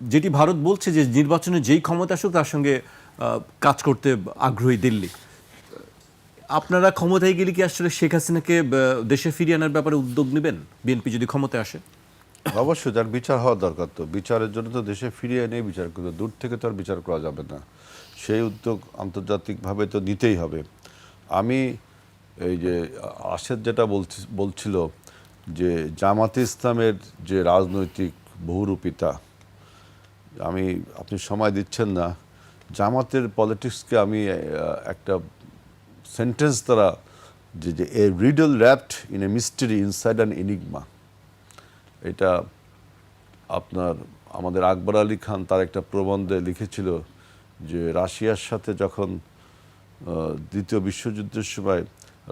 যেটি ভারত বলছে যে নির্বাচনে যেই ক্ষমতা আসুক তার সঙ্গে কাজ করতে আগ্রহী দিল্লি। আপনারা ক্ষমতায় গেলে কি আসলে শেখ হাসিনাকে দেশে ফিরিয়ে আনার ব্যাপারে উদ্যোগ নেবেন? বিএনপি যদি ক্ষমতায় আসে। অবশ্যই, তার বিচার হওয়া দরকার তো। বিচারের জন্য তো দেশে ফিরিয়ে এনে বিচার করতে দূর থেকে তো আর বিচার করা যাবে না। সেই উদ্যোগ আন্তর্জাতিকভাবে তো নিতেই হবে। আমি এই যে, আশেদ যেটা বলছি, বলছিল যে জামাতে ইসলামের যে রাজনৈতিক বহুরূপিতা আমি, আপনি সময় দিচ্ছেন না। জামাতের পলিটিক্সকে আমি একটা সেন্টেন্স দ্বারা যে যে a riddle wrapped in a mystery inside an enigma এটা আপনার, আমাদের আকবর আলী খান তার একটা প্রবন্ধে লিখেছিল যে, রাশিয়ার সাথে যখন দ্বিতীয় বিশ্বযুদ্ধের সময়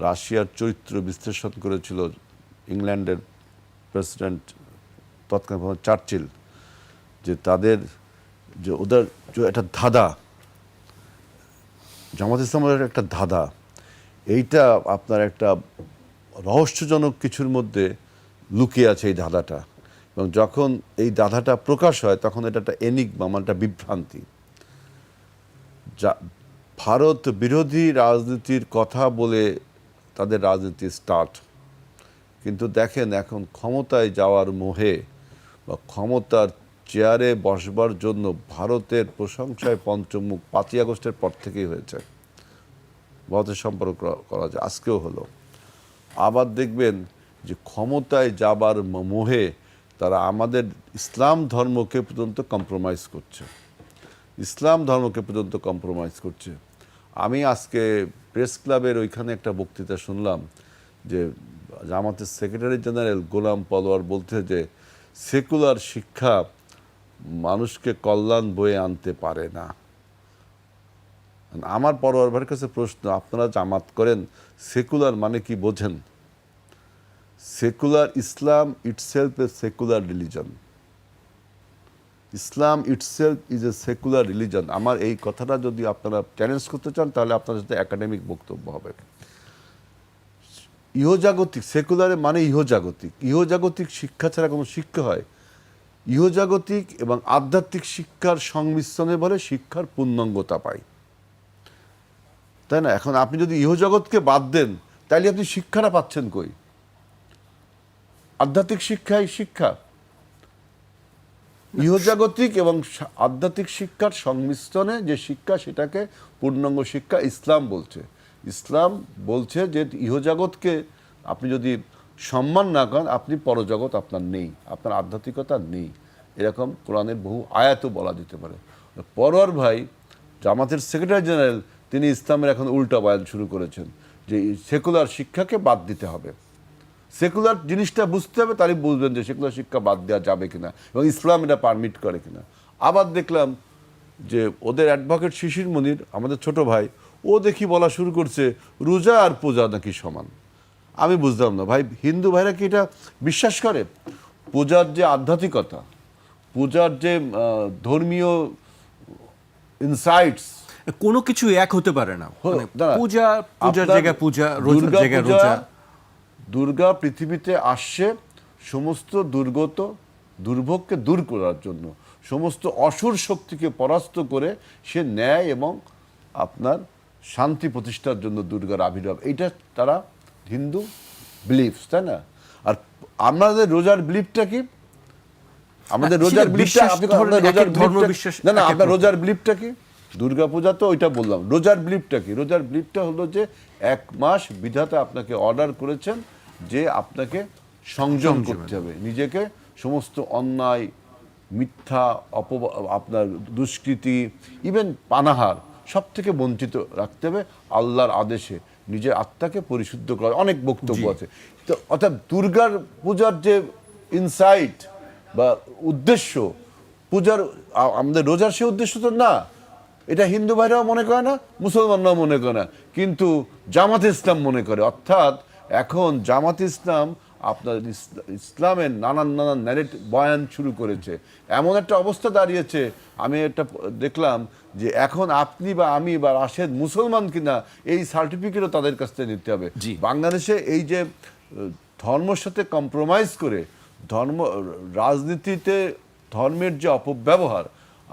রাশিয়ার চরিত্র বিশ্লেষণ করেছিল ইংল্যান্ডের প্রেসিডেন্ট তৎকালীন চার্চিল যে তাদের যে ওদের যে একটা ধাঁধা, জামাত ইসলামের একটা ধাঁধা, এইটা আপনার একটা রহস্যজনক কিছুর মধ্যে লুকিয়ে আছে এই ধাঁধাটা। এবং যখন এই ধাঁধাটা প্রকাশ হয়, তখন এটা একটা এনিগমা মানে একটা বিভ্রান্তি। যা, ভারত বিরোধী রাজনীতির কথা বলে তাদের রাজনীতি স্টার্ট কিন্তু দেখেন এখন ক্ষমতায় যাওয়ার মোহে বা ক্ষমতার চেয়ারে বসবার জন্য ভারতের প্রশংসায় পঞ্চমুখ পাঁচই আগস্টের পর থেকেই হয়েছে। ভারতের সম্পর্ক করা- যায়। আজকেও হলো। আবার দেখবেন যে ক্ষমতায় যাবার মোহে তারা আমাদের ইসলাম ধর্মকে পর্যন্ত কম্প্রোমাইজ করছে। ইসলাম ধর্মকে পর্যন্ত কম্প্রোমাইজ করছে। আমি আজকে প্রেস ক্লাবের ওইখানে একটা বক্তৃতা শুনলাম যে জামাতের সেক্রেটারি জেনারেল গোলাম পলোয়ার বলতে যে সেকুলার শিক্ষা মানুষকে কল্যাণ বয়ে আনতে পারে না। আমার ভাইয়ের কাছে প্রশ্ন, আপনারা জামাত করেন, সেকুলার মানে কি বোঝেন? Secular Islam itself a secular religion. Islam itself is a secular religion. আমার এই কথাটা যদি আপনারা চ্যালেঞ্জ করতে চান, তাহলে আপনার সাথে একাডেমিক বক্তব্য হবে। ইহজাগতিক, সেকুলারে মানে ইহজাগতিক। ইহজাগতিক শিক্ষা ছাড়া কোনো শিক্ষা হয়? ইহজাগতিক এবং আধ্যাত্মিক শিক্ষার সংমিশ্রণে বলে শিক্ষার পূর্ণাঙ্গতা পায়। তাই না? এখন আপনি যদি ইহজগৎকে বাদ দেন, তাইলে আপনি শিক্ষাটা পাচ্ছেন কই? আধ্যাত্মিক শিক্ষাই শিক্ষা। ইহজাগতিক এবং আধ্যাত্মিক শিক্ষার সংমিশ্রণে যে শিক্ষা, সেটাকে পূর্ণাঙ্গ শিক্ষা ইসলাম বলছে। ইসলাম বলছে যে ইহজগৎকে আপনি যদি সম্মান না করেন, আপনি পরজগৎ আপনার নেই, আপনার আধ্যাত্মিকতা নেই। এরকম কোরআনের বহু আয়াতও বলা যেতে পারে। পরোয়ার ভাই, জামাতের সেক্রেটারি জেনারেল, তিনি ইসলামের এখন উল্টা বয়ান শুরু করেছেন, যে সেকুলার শিক্ষাকে বাদ দিতে হবে। সেকুলার জিনিসটা বুঝতে হবে, তারই বুঝবেন যে সেকুলার শিক্ষা বাদ দেওয়া যাবে কিনা এবং ইসলাম এটা পারমিট করে কিনা। আবার দেখলাম যে ওদের অ্যাডভোকেট শিশির মনির, আমাদের ছোট ভাই, ও দেখি বলা শুরু করছে, রোজা আর পূজা নাকি সমান। আমি বুঝলাম না। ভাই হিন্দু ভাইরা কি এটা বিশ্বাস করে? পূজার যে আধ্যাত্মিকতা পূজার যে ধর্মীয় ইনসাইটস কোনো কিছু এক হতে পারে না। মানে পূজা পূজার জায়গায় পূজা রোজার জায়গায় রোজা। দুর্গা পৃথিবীতে আসছে সমস্ত দুর্গত দুর্ভোগকে দূর করার জন্য সমস্ত অসুর শক্তিকে পরাস্ত করে সে ন্যায় এবং আপনার শান্তি প্রতিষ্ঠার জন্য দুর্গার আবির্ভাব। এইটা তারা হিন্দু বিলিফস তাই না? আর আমাদের রোজার বিলিফটা কি? আমাদের রোজার সেটা বিলিফটা আপনি রোজার ধর্ম বিশ্বাস না না আপনার রোজার বিলিফটা কি? দুর্গা পূজা তো ওইটা বললাম। রোজার বিলিফটা কি? রোজার বিলিফটা হলো যে এক মাস বিধাতা আপনাকে অর্ডার করেছেন যে আপনাকে সংযম করতে হবে। নিজেকে সমস্ত অন্যায় মিথ্যা অপ আপনার দুষ্কৃতি ইভেন পানাহার সব থেকে বঞ্চিত রাখতে হবে আল্লাহর আদেশে। নিজের আত্মাকে পরিশুদ্ধ করা অনেক বক্তব্য আছে। তো অর্থাৎ দুর্গার পূজার যে ইনসাইট বা উদ্দেশ্য পূজার আমাদের রোজার সে উদ্দেশ্য তো না। এটা হিন্দু ভাইরাও মনে করে না মুসলমানরাও মনে করে না। কিন্তু জামাত ইসলাম মনে করে। অর্থাৎ এখন জামাত ইসলাম আপনার ইসলামের নানান নানান ন্যারেট বয়ান শুরু করেছে। এমন একটা অবস্থা দাঁড়িয়েছে আমি একটা দেখলাম যে এখন আপনি বা আমি বা রাশেদ মুসলমান কিনা এই সার্টিফিকেটও তাদের কাছ থেকে নিতে হবে। জি। বাংলাদেশে এই যে ধর্মের সাথে কম্প্রোমাইজ করে ধর্ম রাজনীতিতে ধর্মের যে অপব্যবহার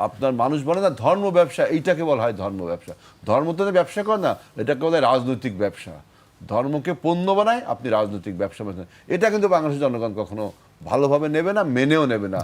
আপনার মানুষ বলে না ধর্ম ব্যবসা এইটাকে বলা হয় ধর্ম ব্যবসা। ধর্ম তো ব্যবসা করে না এটাকে বলা রাজনৈতিক ব্যবসা। ধর্মকে পণ্য বানায়, আপনি রাজনৈতিক ব্যবসা এটা কিন্তু বাংলাদেশের জনগণ কখনো ভালোভাবে নেবে না, মেনেও নেবে না।